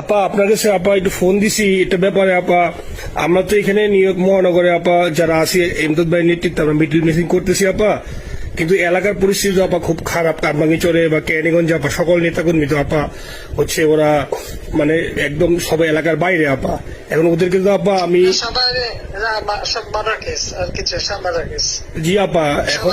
আপা আপনার কাছে আপা একটু ফোন দিছি এটা ব্যাপারে আপা আমরা তো এখানে নিউ ইয়র্ক মহানগরে আপা যারা আছি এমদাদ ভাই নেতৃত্বে আমরা মিডিল মিটিং করতেছি আপা। কিন্তু এলাকার পরিস্থিতি আপা খুব খারাপ চরে বা ক্যানিগঞ্জে আপা সকল নেতাকর্মী তো আপা হচ্ছে ওরা মানে একদম সব এলাকার বাইরে আপা। এখন ওদেরকে তো আপা আমি জি আপা এখন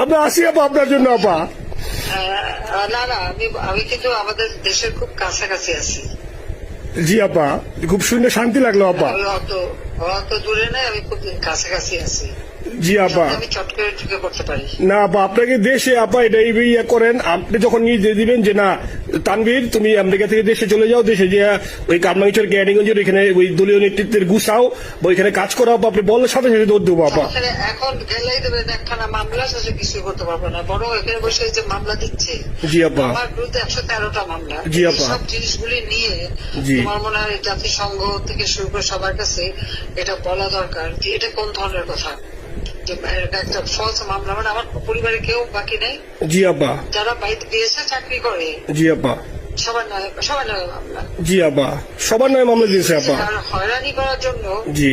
আমরা আসি আপা আপনার জন্য আপা। না না আমি আমি কিন্তু আমাদের দেশের খুব কাছাকাছি আছি। জি আপা। খুব শুনে শান্তি লাগল আপা। অত অত দূরে নাই আমি খুব কাছাকাছি আছি। জি আপা। না আপা আপনাকে দেশে আপা এটা এই ইয়ে করেন আপনি যখন নিয়ে দিবেন যে না তানভীর তুমি আমেরিকা থেকে দেশে চলে যাও দেশে যে ওই কামরাঙ্গিচর ক্যাডিগঞ্জের ওইখানে ওই দলীয় নেতৃত্বের গুছাও বা ওইখানে কাজ করো আপা আপনি বললে সাথে সাথে দৌড় দেবো আপা এখন গেলেই দেবেন একখানা মামলা শেষে কিছু করতে পারব না। বরং এখানে বসে যে মামলা দিচ্ছে জি আপা। আমার বিরুদ্ধে একশো তেরোটা মামলা। জি আপা। সব জিনিসগুলি নিয়ে তোমার মনে হয় জাতিসংঘ থেকে শুরু করে সবার কাছে এটা বলা দরকার যে এটা কোন ধরনের কথা? একটা ফলস মামলা মানে আমার পরিবারে কেউ বাকি নেই। জি আব্বা। যারা বাইরে দিয়েছে চাকরি করে। জি আব্বা। সবার নয় সবার নয় মামলা। জি আব্বা। সবার নয় মামলা দিয়েছে আপা আর হয়রানি করার জন্য জি।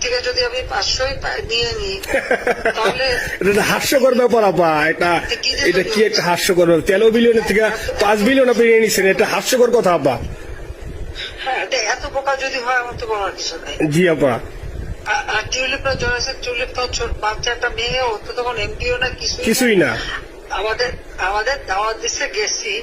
থেকে যদি আমি পাঁচশোই নিয়ে নিই তাহলে এটা হাস্যকর ব্যাপার আপা। এটা এটা কি একটা হাস্যকর ব্যাপার? তেরো বিলিয়নের থেকে পাঁচ বিলিয়ন আপনি নিয়ে নিচ্ছেন এটা হাস্যকর কথা আপা। হ্যাঁ এটা এত বোকা যদি হয় আমার তো বলার কিছু নাই। জি আপা। আর- আর টিউলিপটা জয়েছে টিউলিপ তো ছোট বাচ্চা একটা মেয়ে ও তো তখন এমপিও না কিছুই না। আমাদের আমাদের দাওয়াত দিচ্ছে গেছি।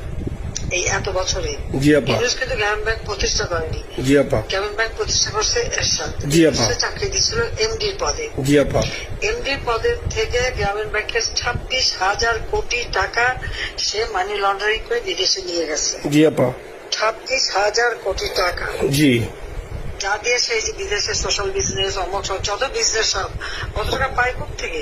এই এত বছরে। জি আপা। কিন্তু গ্রামীণ ব্যাংক প্রতিষ্ঠা করেনি। জি আপা। গ্রামীণ ব্যাংক প্রতিষ্ঠা করছে এরশাদ। জি, আপা। চাকরি দিচ্ছিল এমডির পদে। জি আপা। এমডি পদের থেকে গ্রামীণ ব্যাংকের ছাব্বিশ হাজার কোটি টাকা সে মানি লন্ডারিং করে বিদেশে নিয়ে গেছে। জি আপা। ছাব্বিশ হাজার কোটি টাকা। জি। যা দিয়ে সেই যে বিদেশে সোশ্যাল বিজনেস অমক যত বিজনেস সব কত টাকা পায় কোথ থেকে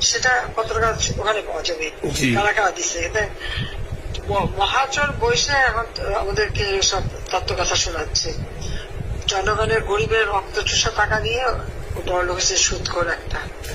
সেটা কত টাকা ওখানে পাওয়া যাবে? জি। কারা কারা দিচ্ছে মহাজন বসে এখন আমাদেরকে সব তত্ত্ব কথা শোনাচ্ছে। জনগণের গরিবের রক্ত চুষা টাকা নিয়ে বড় লোক হচ্ছে সুদ করে একটা।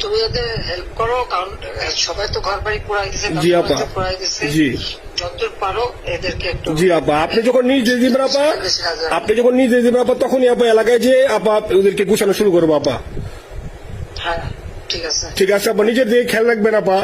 তুমি এদের হেল্প করো কারণ সবাই তো ঘর বাড়ি পুরাই দিছে জি, আপা। পুরাই দিছে। জি। যতদূর পারো এদেরকে একটু জি আপা। আপনি যখন নিজে দিবেন আপা আপনি যখন নিজে দিবেন আপা তখনই আপা এলাকায় যে আপা ওদেরকে গুছানো শুরু করব আপা। হ্যাঁ ঠিক আছে। ঠিক আছে আপা। নিজের দিকে খেয়াল রাখবেন আপা।